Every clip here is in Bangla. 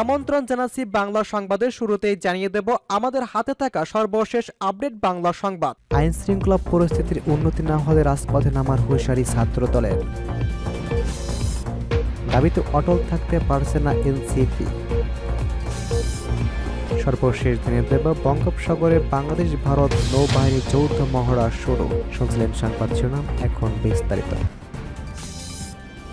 আমন্ত্রণ জানাচ্ছি বাংলা সংবাদের শুরুতেই জানিয়ে দেব আমাদের হাতে থাকা সর্বশেষ আপডেট বাংলা সংবাদ। আইন শৃঙ্খলা পরিস্থিতির উন্নতি না হলে রাজপথে নামার হুঁশিয়ারি ছাত্র দলের দাবিতে অটল থাকতে পারছে না এনসিপি। সর্বশেষ দিনে দেব, বঙ্গোপসাগরে বাংলাদেশ ভারত নৌবাহিনীর যৌথ মহড়া শুরু। শুনছিলেন সংবাদ শিরোনাম, এখন বিস্তারিত।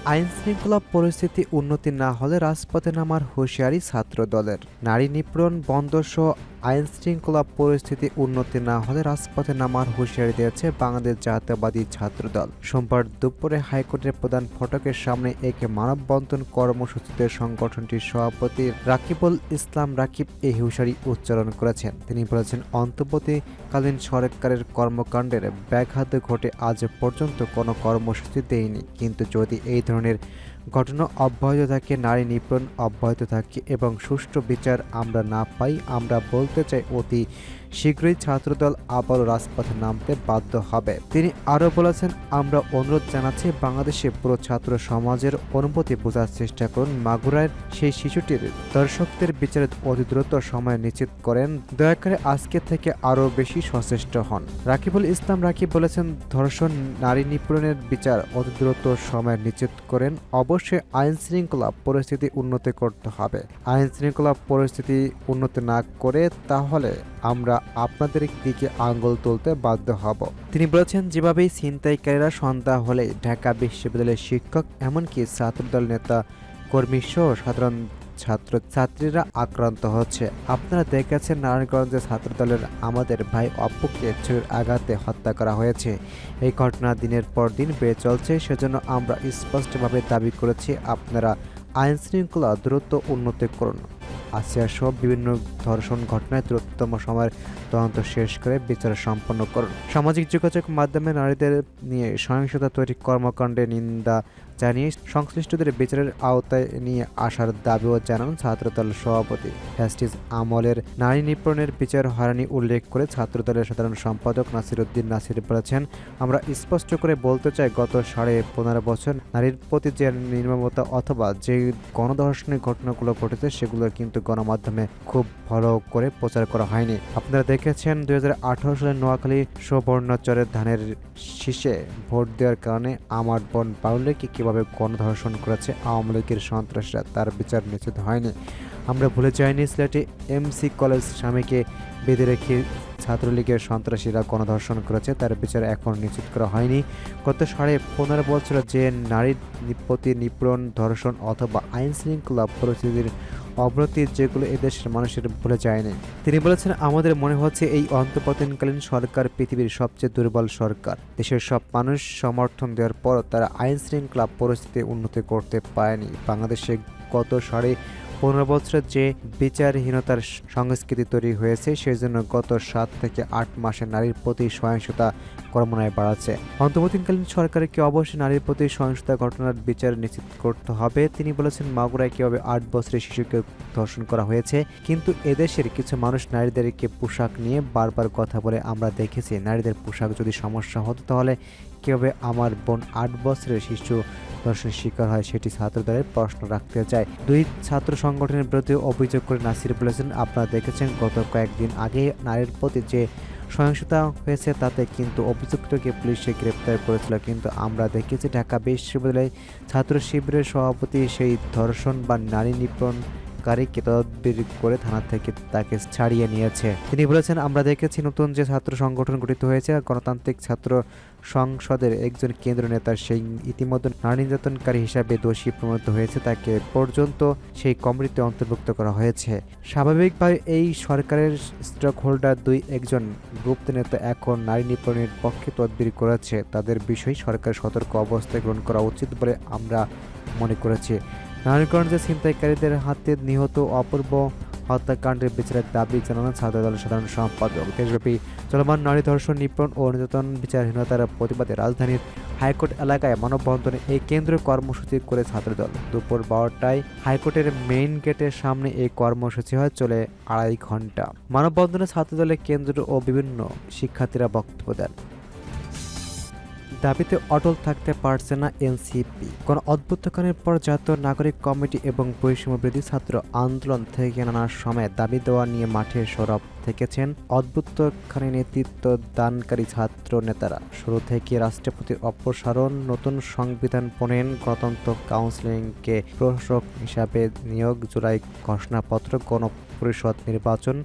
আইন শৃঙ্খলা পরিস্থিতি উন্নতি না হলে রাজপথে নামার হুঁশিয়ারি ছাত্র দলের নারী নিপীড়ন বন্ধ সহ আইন শৃঙ্খলা পরিস্থিতি উন্নতি না হলে রাজপথে নামার হুঁশিয়ারি দিয়েছে বাংলাদেশ জাতীয়বাদী ছাত্র দল সোমবার দুপুরে হাইকোর্টের প্রধান ফটকের সামনে একে মানববন্ধন কর্মসূচিতে সংগঠনটির সভাপতি রাকিবুল ইসলাম রাকিব এই হুঁশিয়ারি উচ্চারণ করেছেন। তিনি বলেছেন, অন্তর্বর্তীকালীন সরকারের কর্মকাণ্ডের ব্যাঘাত ঘটে আজ পর্যন্ত কোনো কর্মসূচি দেয়নি। কিন্তু যদি এই ধরনের ঘটনা অব্যাহত থাকে, নারী নিপীড়ন অব্যাহত থাকে এবং সুষ্ঠু বিচার আমরা না পাই, আমরা বলতে চাই অতি শীঘ্রই ছাত্রদল আবারও রাজপথে নামতে বাধ্য হবে। তিনি আরও বলেছেন, আমরা অনুরোধ জানাচ্ছি বাংলাদেশে পুরো ছাত্র সমাজের অনুভূতি বোঝার চেষ্টা করুন। মাগুরার সেই শিশুটির দর্শকদের বিচারে অতি দ্রুত সময় নিশ্চিত করেন। দয়া করে আজকে থেকে আরও বেশি সচেষ্ট হন। রাকিবুল ইসলাম রাকিব বলেছেন, ধর্ষণ নারী নিপীড়নের বিচার অতি দ্রুত সময় নিশ্চিত করেন। অবশ্যই আইন শৃঙ্খলা পরিস্থিতি উন্নতি করতে হবে। আইন শৃঙ্খলা পরিস্থিতি উন্নতি না করে তাহলে আমরা আপনাদের দিকে আঙ্গুল তুলতে বাধ্য হব। তিনি বলেছেন, যেভাবেই ছিনতাইকারীরা সন্ধ্যা হলে ঢাকা বিশ্ববিদ্যালয়ের শিক্ষক এমনকি ছাত্রদল নেতা, কর্মী সহ সাধারণ ছাত্র ছাত্রীরা আক্রান্ত হচ্ছে। আপনারা দেখেছেন, নারায়ণগঞ্জে ছাত্রদলের আমাদের ভাই অপুকে ছুরির আঘাতে হত্যা করা হয়েছে। এই ঘটনা দিনের পর দিন বেড়ে চলছে, সেজন্য আমরা স্পষ্টভাবে দাবি করেছি, আপনারা আইন শৃঙ্খলা দ্রুত উন্নতি করুন। আসিয়া সহ বিভিন্ন ধর্ষণ ঘটনায় দ্রুততম সময়ের তদন্ত শেষ করে বিচার সম্পন্ন করুন। সামাজিক যোগাযোগ মাধ্যমে নারীদের নিয়ে সহিংসতা তৈরি কর্মকাণ্ডে নিন্দা জানিয়ে সংশ্লিষ্টদের বিচারের আওতায় নিয়ে আসার দাবিও জানান ছাত্রদল সভাপতি। ফ্যাস্টিস আমলের নারী নিপীড়নের বিচার হয়রানি উল্লেখ করে ছাত্রদলের সাধারণ সম্পাদক নাসির উদ্দিন নাসির বলেছেন, আমরা স্পষ্ট করে বলতে চাই, গত সাড়ে পনেরো বছর নারীর প্রতি যে নির্মমতা অথবা যে গণধর্ষণের ঘটনাগুলো ঘটেছে সেগুলো কিন্তু গণমাধ্যমে খুব ভালো করে প্রচার করা হয়নি। আপনারা দেখেছেন দুই সালে নোয়াখালী সুবর্ণচরের ধানের শীষে ভোট দেওয়ার কারণে আমার বোন বাউলেকে কীভাবে গণধর্ষণ করেছে, আওয়ামী লীগের সন্ত্রাসীরা তার বিচার নিশ্চিত হয়নি। আমরা ভুলে যাইনি সিলেটে এমসি কলেজ স্বামীকে বেঁধে রেখে ছাত্রলীগের সন্ত্রাসীরা গণধর্ষণ করেছে, তার বিচার এখন নিশ্চিত করা হয়নি। গত সাড়ে পনেরো বছরে যে নারীর প্রতি নিপীড়ন ধর্ষণ অথবা আইন শৃঙ্খলা পরিস্থিতির অবনতি যেগুলো এদেশের মানুষের ভুলে যায়নি। তিনি বলেছেন, আমাদের মনে হচ্ছে এই অন্তর্বর্তীকালীন সরকার পৃথিবীর সবচেয়ে দুর্বল সরকার। দেশের সব মানুষ সমর্থন দেওয়ার পর তারা আইন শৃঙ্খলা পরিস্থিতি উন্নতি করতে পারেনি। বাংলাদেশে গত সাড়ে পনেরো বছরের যে বিচারহীনতার সংস্কৃতি তৈরি হয়েছে সেই জন্য গত সাত থেকে আট মাসে নারীর প্রতি সহিংসতা ক্রমান্বয়ে বাড়াচ্ছে। অন্তর্বর্তীকালীন সরকারকে অবশ্যই নারীর প্রতি সহিংসতা ঘটনার বিচার নিশ্চিত করতে হবে? তিনি বলেছেন, মাগুরায় কীভাবে আট বছরের শিশুকে ধর্ষণ করা হয়েছে, কিন্তু এদেশের কিছু মানুষ নারীদেরকে পোশাক নিয়ে বারবার কথা বলে আমরা দেখেছি। নারীদের পোশাক যদি সমস্যা হতো, তাহলে কীভাবে আমার বোন আট বছরের শিশু ধর্ষণের শিকার হয় সেটি ছাত্রদের প্রশ্ন রাখতে চায়। দুই ছাত্র সংগঠনের বিরুদ্ধে অভিযোগ করে নাসির বলেছেন, আপনারা দেখেছেন, গত কয়েকদিন আগে নারীর প্রতি যে সহিংসতা হয়েছে তাতে কিন্তু অভিযুক্তকে পুলিশে গ্রেপ্তার করেছিল। কিন্তু আমরা দেখেছি, ঢাকা বিশ্ববিদ্যালয়ে ছাত্র শিবিরের সভাপতি সেই ধর্ষণ বা নারী নিপীড়ন কারীকে তদবির করে থানা থেকে তাকে ছাড়িয়ে নিয়েছে। তিনি বলেছেন, আমরা দেখেছি নতুন যে ছাত্র সংগঠন গঠিত হয়েছে, গণতান্ত্রিক ছাত্র সংসদের একজন কেন্দ্র নেতা, সেই ইতিমধ্যে নারী নির্যাতনকারী হিসাবে দোষী প্রমাণিত হয়েছে। তাকে পর্যন্ত সেই কমিটিতে অন্তর্ভুক্ত করা হয়েছে। স্বাভাবিকভাবে এই সরকারের স্টক হোল্ডার দুই একজন গুপ্ত নেতা এখন নারী নিপীড়নের পক্ষে তদবির করেছে। তাদের বিষয়ে সরকার সতর্ক অবস্থায় গ্রহণ করা উচিত বলে আমরা মনে করেছি। নারায়ণগঞ্জে ছিনতাইকারীদের হাতে নিহত অপূর্ব হত্যাকাণ্ডের বিচারের দাবি জানালেন ছাত্র দলের সাধারণ সম্পাদক। দেশব্যাপী চলমান নারী ধর্ষণ, নিপীড়ন ও নির্যাতন বিচারহীনতার প্রতিবাদে রাজধানীর হাইকোর্ট এলাকায় মানববন্ধনে এই কেন্দ্র কর্মসূচি করে ছাত্রদল দুপুর বারোটায় হাইকোর্টের মেইন গেটের সামনে এই কর্মসূচি হয়, চলে আড়াই ঘণ্টা মানববন্ধনে ছাত্রদলের কেন্দ্র ও বিভিন্ন শিক্ষার্থীরা বক্তব্য দেন। দাবিতে অটল থাকতে পারছে না এনসিপি। কোন অদ্ভুতকানের পর জাতীয় নাগরিক কমিটি এবং বৈষম্য বিরোধী ছাত্র আন্দোলন থেকে নানার সময় দাবি দেওয়া নিয়ে মাঠে সরব থেকেছেন অদ্ভুতখানি নেতৃত্ব দানকারী ছাত্র নেতারা শুরু থেকে রাষ্ট্রপতির অপসারণ, নতুন সংবিধান প্রণয়ন, গণতন্ত্র কাউন্সিলিংকে প্রশাসক হিসাবে নিয়োগ, জুলাই ঘোষণাপত্র, গণপরিষদ নির্বাচন,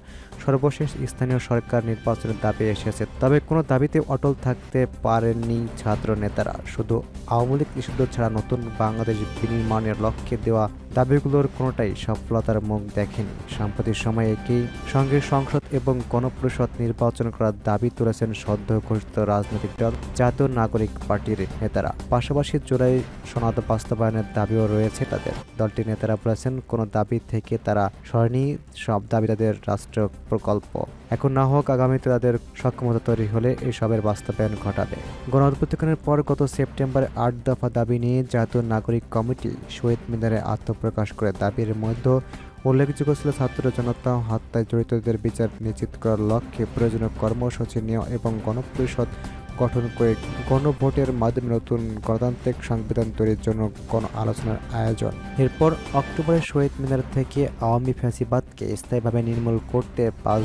সর্বশেষ স্থানীয় সরকার নির্বাচনের দাবি এসেছে। তবে কোনো দাবিতে অটল থাকতে পারেননি ছাত্র নেতারা শুধু আওয়ামী লীগ ছাড়া নতুন বাংলাদেশ বিনির্মাণের লক্ষ্যে দেওয়া দাবিগুলোর কোনোটাই সফলতার মুখ দেখেনি। সাম্প্রতিক সময়ে একই সঙ্গে সংসদ এবং গণপরিষদ নির্বাচন করার দাবি তুলেছেন সদ্য ঘোষিত রাজনৈতিক দল, জাতীয় নাগরিক পার্টির নেতারা। পাশাপাশি জুলাই সনদ বাস্তবায়নের দাবিও রয়েছে তাদের। দলটির নেতারা বলেছেন, কোনো দাবি থেকে তারা সরেনি, সব দাবি তাদের রাষ্ট্র প্রকল্প। এখন না হোক আগামীতে তাদের সক্ষমতা তৈরি হলে এসবের বাস্তবায়ন ঘটাবে। গণ পর গত সেপ্টেম্বরে আট দফা দাবি নিয়ে জাতীয় নাগরিক কমিটি শহীদ মিনারে আত্মপ্রকাশ করে দাবির মধ্যে উল্লেখযোগ্য ছিল ছাত্র জনতা হত্যায় জড়িতদের বিচার নিশ্চিত করার লক্ষ্যে প্রয়োজনীয় কর্মসূচি নেওয়া এবং গণপরিষদ গঠন করে গণভোটের মাধ্যমে নতুন গণতান্ত্রিক সংবিধান তৈরির জন্য গণ আলোচনার আয়োজন। এরপর অক্টোবরে শহীদ মিনার থেকে আওয়ামী ফ্যাসিবাদকে স্থায়ীভাবে নির্মূল করতে পাঁচ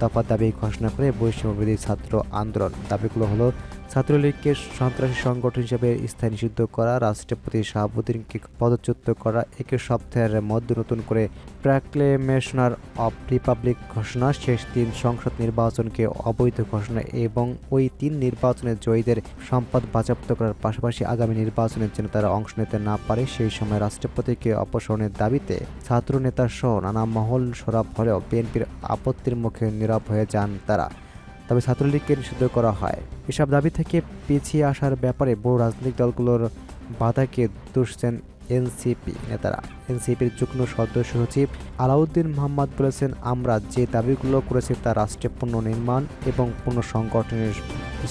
দফা দাবি ঘোষণা করে বৈষম্যবিরোধী ছাত্র আন্দোলন। দাবিগুলো হলো ছাত্রলীগকে সন্ত্রাসী সংগঠন হিসেবে স্থায়ী নিষিদ্ধ করা, রাষ্ট্রপতি শাহাবুদ্দিনকে পদচ্যুত করা, একে সপ্তাহের মধ্যে নতুন করে প্র্যাক্লেমেশনার অব রিপাবলিক ঘোষণা, শেষ তিন সংসদ নির্বাচনকে অবৈধ ঘোষণা এবং ওই তিন নির্বাচনে জয়ীদের সম্পদ বাজেয়াপ্ত করার পাশাপাশি আগামী নির্বাচনের জন্য তারা অংশ নিতে না পারে, সেই সময় রাষ্ট্রপতিকে অপসারণের দাবিতে ছাত্র নেতা সহ নানা মহল সরব হলেও বিএনপির আপত্তির মুখে নীরব হয়ে যান তারা। তবে ছাত্রলীগকে নিষিদ্ধ করা হয়। এসব দাবি থেকে পিছিয়ে আসার ব্যাপারে বড় রাজনৈতিক দলগুলোর বাধাকে দুষছেন এনসিপি নেতারা। এনসিপির যুগ্ম সদস্য সচিব আলাউদ্দিন মোহাম্মদ বলেছেন, আমরা যে দাবিগুলো করেছি তা রাষ্ট্রের পুনর্নির্মাণ এবং পুনঃসংগঠনের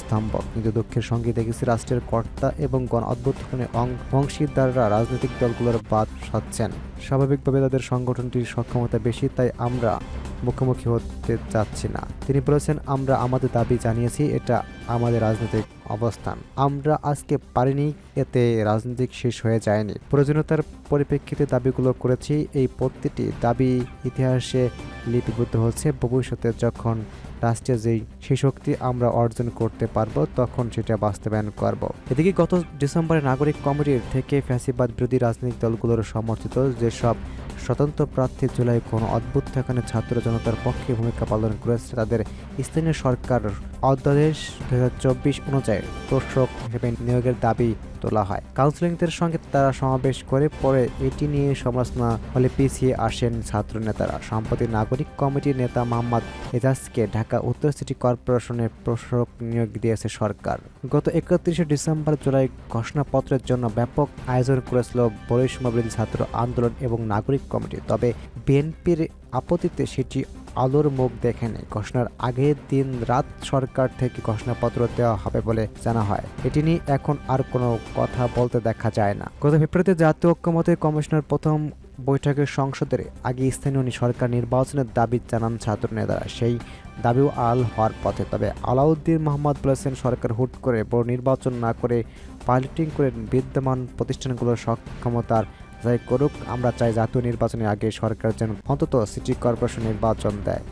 স্তম্ভ। কিন্তু দুঃখের সঙ্গে দেখেছি রাষ্ট্রের কর্তা এবং গণ অভ্যুত্থানে অংশীদাররা রাজনৈতিক দলগুলোর বাদ সাধছেন। স্বাভাবিকভাবে তাদের সংগঠনটির সক্ষমতা বেশি, তাই আমরা মুখোমুখি হতে চাচ্ছি না। তিনি বলেছেন, আমরা আমাদের দাবি জানিয়েছি, এটা আমাদের রাজনৈতিক অবস্থান। আমরা আজকে পারিনি, এতে রাজনৈতিক শেষ হয়ে যায়নি। প্রয়োজনীয়তার পরিপ্রেক্ষিতে দাবিগুলো করেছি। এই প্রতিটি দাবি ইতিহাসে লিপিবদ্ধ হচ্ছে। ভবিষ্যতে যখন রাষ্ট্রের যেই সে শক্তি আমরা অর্জন করতে পারব, তখন সেটা বাস্তবায়ন করব। এদিকে গত ডিসেম্বরে নাগরিক কমিটির থেকে ফ্যাসিবাদ বিরোধী রাজনৈতিক দলগুলোর সমর্থিত যেসব স্বতন্ত্র প্রার্থী জুলাই কোনো অদ্ভুত ঠেকানে ছাত্র জনতার পক্ষে ভূমিকা পালন করেছে, তাদের স্থানীয় সরকার অধ্যাদেশ দু হাজার চব্বিশ অনুযায়ী প্রশাসক হিসেবে নিয়োগের দাবি তোলা হয়। কাউন্সিলিংদের সঙ্গে তারা সমাবেশ করে পরে এটি নিয়ে সমালোচনা হলে পিছিয়ে আসেন ছাত্র নেতারা সম্প্রতি নাগরিক কমিটির নেতা মোহাম্মদ এজাজকে ঢাকা উত্তর সিটি কর্পোরেশনের প্রশাসক নিয়োগ দিয়েছে সরকার। গত একত্রিশে ডিসেম্বর জুলাই ঘোষণাপত্রের জন্য ব্যাপক আয়োজন করেছিল বৈষম্য ছাত্র আন্দোলন এবং নাগরিক কমিটি। তবে বিএনপির আপত্তিতে সেটি আলোর মুখ দেখেনি। ঘোষণার আগের দিন রাত সরকার থেকে ঘোষণাপত্র দেওয়া হবে বলে জানা হয়। এটি নিয়ে এখন আর কোনো কথা বলতে দেখা যায় না। গত ফেব্রুয়ারিতে জাতীয় ঐক্যমতে কমিশনের প্রথম বৈঠকে সংসদের আগে স্থানীয় সরকার নির্বাচনের দাবি জানান ছাত্র নেতারা সেই দাবিও আল হওয়ার পথে। তবে আলাউদ্দিন মোহাম্মদ বলেছেন, সরকার হুট করে বড় নির্বাচন না করে পাইলটিং করে বিদ্যমান প্রতিষ্ঠানগুলোর সক্ষমতার যাই করুক আমরা চাই জাতীয় নির্বাচনের আগে সরকার যেন অন্তত সিটি কর্পোরেশন নির্বাচন দেয়।